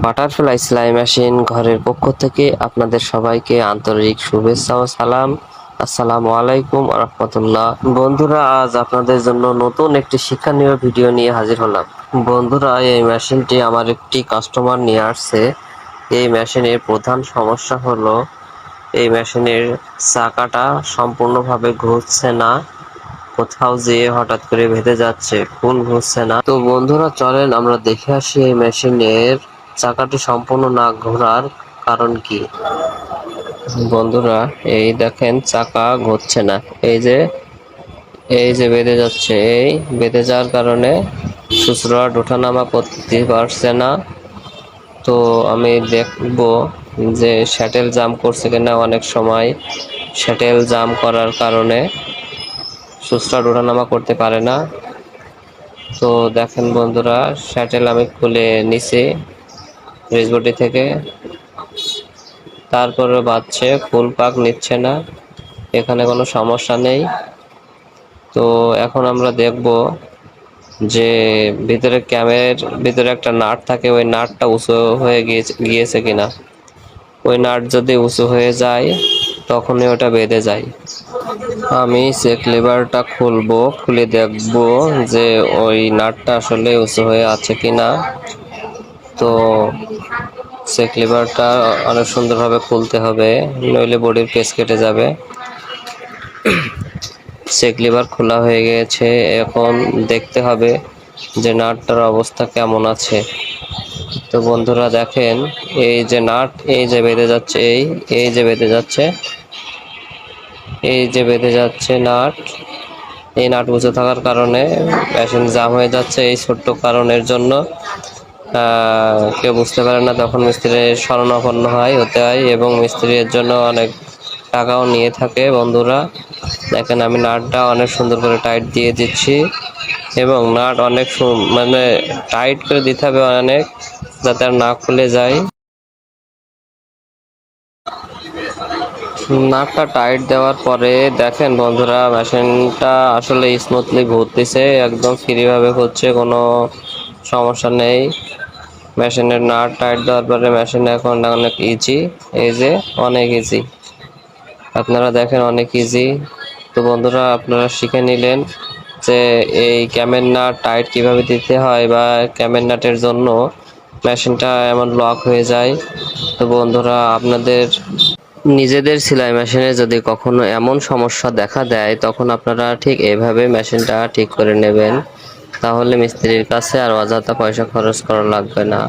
Butterfly সেলাই machine ঘরের পক্ষ থেকে আপনাদের সবাইকে আন্তরিক শুভেচ্ছা ও সালাম। আসসালামু আলাইকুম রহমতুল্লাহ। বন্ধুরা, আজ আপনাদের জন্য নতুন একটি শিক্ষণীয় ভিডিও নিয়ে হাজির হলাম। বন্ধুরা, এই মেশিনটি আমার একটি কাস্টমার নিয়ে আসছে। এই মেশিনের প্রধান সমস্যা হলো, এই মেশিনের চাকাটা সম্পূর্ণভাবে ঘুরছে না। কোথাও যেয়ে হঠাৎ করে ভেদে যাচ্ছে ফুল ঘুরছে না। তো বন্ধুরা, চলেন আমরা দেখে আসি এই মেশিনের চাকাটি সম্পূর্ণ না ঘোরার কারণ কি? বন্ধুরা, এই দেখেন চাকা ঘুরছে না। এই যে এই যে বেঁধে যাচ্ছে, এই বেঁধে যাওয়ার কারণে সুসরট ওঠানামা করতে পারছে না। তো আমি দেখব যে শ্যাটেল জাম করছে কিনা অনেক সময়। শ্যাটেল জাম করার কারণে সুস্টার ওঠানামা করতে পারে না। তো দেখেন বন্ধুরা শ্যাটেল আমি খুলে নিছি। রেসবটি থেকে। তারপরে বাচ্চে ফুল পাক নিচ্ছে না, এখানে কোনো সমস্যা নেই। তো এখন আমরা দেখব যে ভিতরে ক্যামের ভিতরে একটা নাট থাকে, ওই নাটটা উঁচু হয়ে গিয়েছে গিয়েছে কিনা। ওই নাট যদি উঁচু হয়ে যায়, তখনই ওটা বেঁধে যায়। আমি চেক লিভারটা খুলবো, খুলে দেখব যে ওই নাটটা আসলে উঁচু হয়ে আছে কিনা। তো চেক লিভারটা অনেক সুন্দরভাবে খুলতে হবে, নইলে বডির পেস কেটে যাবে। চেক লিভার খোলা হয়ে গেছে, এখন দেখতে হবে যে নাটটার অবস্থা কেমন আছে। তো বন্ধুরা দেখেন, এই যে নাট এই যে বেঁধে যাচ্ছে, এই এই যে বেঁধে যাচ্ছে, এই যে বেঁধে যাচ্ছে নাট এই নাট উঁচু থাকার কারণে মেশিন জাম হয়ে যাচ্ছে এই ছোট্ট কারণের জন্য। কেউ বুঝতে পারে না তখন মিস্ত্রির শরণাপন্ন হয়, হতে হয় এবং মিস্ত্রির জন্য অনেক টাকাও নিয়ে থাকে বন্ধুরা। দেখেন আমি নাটটা অনেক সুন্দর করে টাইট দিয়ে দিচ্ছি এবং নাট অনেক মানে টাইট করে দিতে হবে অনেক যাতে আর না খুলে যায়। নাটটা টাইট দেওয়ার পরে দেখেন বন্ধুরা, মেশিনটা আসলে স্মুথলি ঘুরতেছে, একদম ফ্রিভাবে হচ্ছে, কোনো সমস্যা নেই। মেশিনের নাট টাইট দেওয়ার পরে মেশিন এখন অনেক ইজি এই যে অনেক ইজি আপনারা দেখেন অনেক ইজি তো বন্ধুরা, আপনারা শিখে নিলেন যে এই ক্যামের নাট টাইট কীভাবে দিতে হয় বা ক্যামের নাটের জন্য মেশিনটা এমন লক হয়ে যায়। তো বন্ধুরা, আপনাদের নিজেদের সেলাই মেশিনে যদি কখনো এমন সমস্যা দেখা দেয়, তখন আপনারা ঠিক এভাবে মেশিনটা ঠিক করে নেবেন। তাহলে মিস্ত্রির কাছে আর অযথা পয়সা খরচ করা লাগবে না।